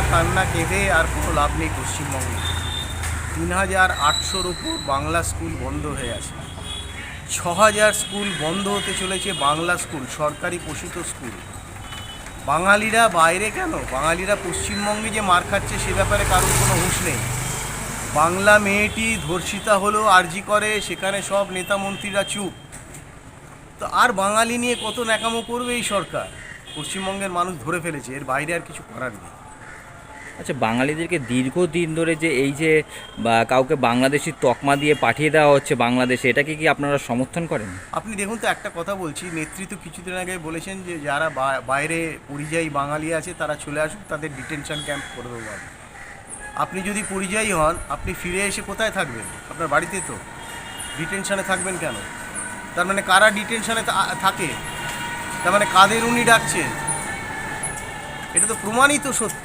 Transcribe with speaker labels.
Speaker 1: কান্না কেঁদে আর কোনো লাভ নেই পশ্চিমবঙ্গে। তিন হাজার আটশোর উপর বাংলা স্কুল বন্ধ হয়ে আছে। ছ হাজার স্কুল বন্ধ হতে চলেছে বাংলা স্কুল, সরকারি পোষিত স্কুল। বাঙালিরা বাইরে কেন? বাঙালিরা পশ্চিমবঙ্গে যে মার খাচ্ছে সে ব্যাপারে কারোর কোনো হুঁশ নেই। বাংলা মেয়েটি ধর্ষিতা হলো, আরজি করে, সেখানে সব নেতা মন্ত্রীরা চুপ। তো আর বাঙালি নিয়ে কত ন্যাকামো করবে এই সরকার? পশ্চিমবঙ্গের মানুষ ধরে ফেলেছে, এর বাইরে আর কিছু করার নেই।
Speaker 2: আচ্ছা বাঙালিদেরকে দীর্ঘদিন ধরে যে এই যে কাউকে বাংলাদেশি তকমা দিয়ে পাঠিয়ে দেওয়া হচ্ছে বাংলাদেশে, এটাকে কি আপনারা সমর্থন করেন?
Speaker 1: আপনি দেখুন তো একটা কথা বলছি নেতৃত্ব কিছুদিন আগে বলেছেন যে যারা বাইরে পরিযায়ী বাঙালি আছে, তারা চলে আসুক, তাদের ডিটেনশন ক্যাম্প করে দেবো। আপনি যদি পরিযায়ী হন, আপনি ফিরে এসে কোথায় থাকবেন? আপনার বাড়িতে তো। ডিটেনশনে থাকবেন কেন? তার মানে কারা ডিটেনশনে থাকে? তার মানে কাদের উনি ডাকছেন? এটা তো প্রমাণিত সত্য।